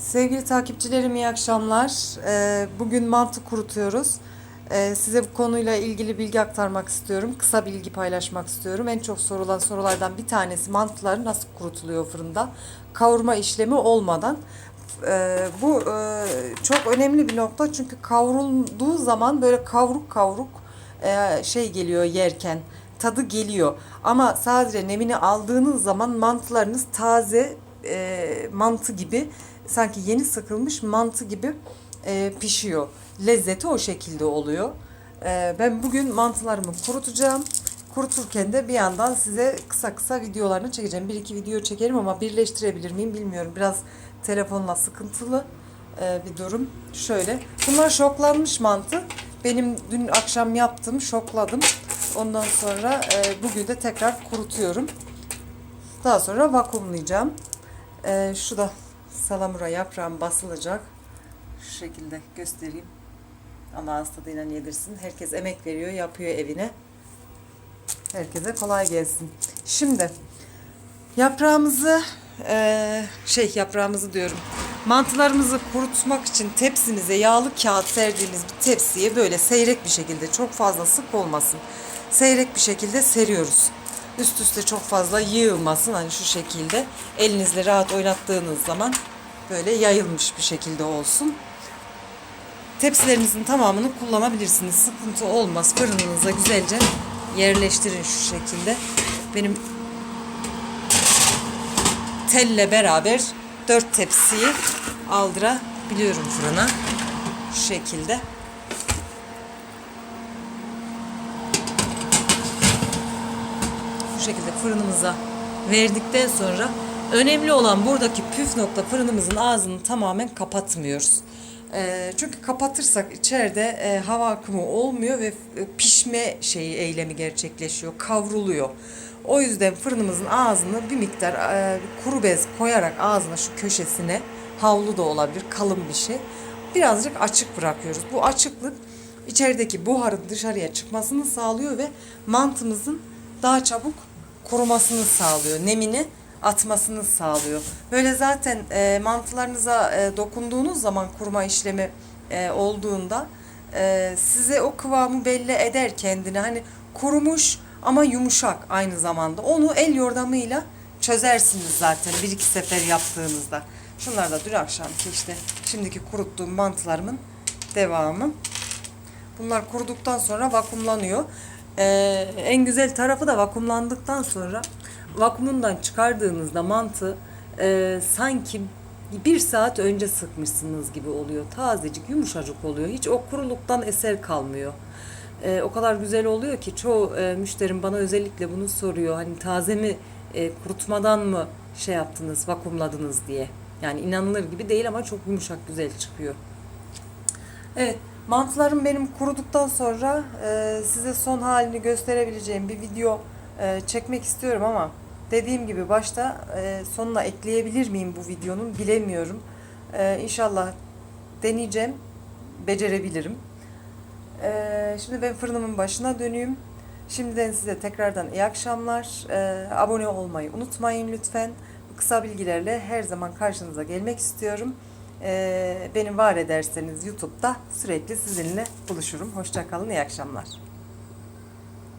Sevgili takipçilerim iyi akşamlar. Ee, Bugün mantı kurutuyoruz. Ee, Size bu konuyla ilgili bilgi aktarmak istiyorum. Kısa bilgi paylaşmak istiyorum. En çok sorulan sorulardan bir tanesi mantılar nasıl kurutuluyor fırında? Kavurma işlemi olmadan. Ee, Bu e, çok önemli bir nokta çünkü kavrulduğu zaman böyle kavruk kavruk e, şey geliyor yerken tadı geliyor. Ama sadece nemini aldığınız zaman mantılarınız taze e, mantı gibi sanki yeni sıkılmış mantı gibi e, pişiyor. Lezzeti o şekilde oluyor. E, ben bugün mantılarımı kurutacağım. Kuruturken de bir yandan size kısa kısa videolarını çekeceğim. Bir iki video çekerim ama birleştirebilir miyim bilmiyorum. Biraz telefonla sıkıntılı e, bir durum. Şöyle. Bunlar şoklanmış mantı. Benim dün akşam yaptım, şokladım. Ondan sonra e, bugün de tekrar kurutuyorum. Daha sonra vakumlayacağım. E, şu da salamura yaprağım basılacak. Şu şekilde göstereyim. Allah ağız tadıyla yedirsin. Herkes emek veriyor, yapıyor evine. Herkese kolay gelsin. Şimdi yaprağımızı e, şey yaprağımızı diyorum. Mantılarımızı kurutmak için tepsimize yağlı kağıt serdiğimiz bir tepsiye böyle seyrek bir şekilde çok fazla sık olmasın. Seyrek bir şekilde seriyoruz. Üst üste çok fazla yığılmasın hani şu şekilde. Elinizle rahat oynattığınız zaman böyle yayılmış bir şekilde olsun. Tepsilerinizin tamamını kullanabilirsiniz. Sıkıntı olmaz. Fırınınıza güzelce yerleştirin şu şekilde. Benim telle beraber dört tepsiyi aldırabiliyorum fırına. Şu şekilde. Bu şekilde fırınımıza verdikten sonra önemli olan buradaki püf nokta fırınımızın ağzını tamamen kapatmıyoruz. Ee, çünkü kapatırsak içeride e, hava akımı olmuyor ve e, pişme şeyi eylemi gerçekleşiyor, kavruluyor. O yüzden fırınımızın ağzını bir miktar e, kuru bez koyarak ağzına şu köşesine havlu da olabilir, kalın bir şey. Birazcık açık bırakıyoruz. Bu açıklık içerideki buharın dışarıya çıkmasını sağlıyor ve mantımızın daha çabuk kurumasını sağlıyor. Nemini atmasını sağlıyor. Böyle zaten e, mantılarınıza e, dokunduğunuz zaman kuruma işlemi e, olduğunda e, size o kıvamı belli eder kendini. Hani kurumuş ama yumuşak aynı zamanda. Onu el yordamıyla çözersiniz zaten bir iki sefer yaptığınızda. Şunlar da dün akşamki işte şimdiki kuruttuğum mantılarımın devamı. Bunlar kuruduktan sonra vakumlanıyor. Ee, en güzel tarafı da vakumlandıktan sonra vakumundan çıkardığınızda mantı e, sanki bir saat önce sıkmışsınız gibi oluyor. Tazecik, yumuşacık oluyor. Hiç o kuruluktan eser kalmıyor. Ee, o kadar güzel oluyor ki çoğu e, müşterim bana özellikle bunu soruyor. Hani taze mi e, kurutmadan mı şey yaptınız, vakumladınız diye. Yani inanılır gibi değil ama çok yumuşak güzel çıkıyor. Evet, mantılarım benim kuruduktan sonra e, size son halini gösterebileceğim bir video e, çekmek istiyorum ama dediğim gibi başta e, sonuna ekleyebilir miyim bu videonun bilemiyorum. E, inşallah deneyeceğim, becerebilirim. E, şimdi ben fırınımın başına döneyim. Şimdiden size tekrardan iyi akşamlar. E, abone olmayı unutmayın lütfen. Kısa bilgilerle her zaman karşınıza gelmek istiyorum. E, beni var ederseniz YouTube'da sürekli sizinle buluşurum. Hoşçakalın, iyi akşamlar.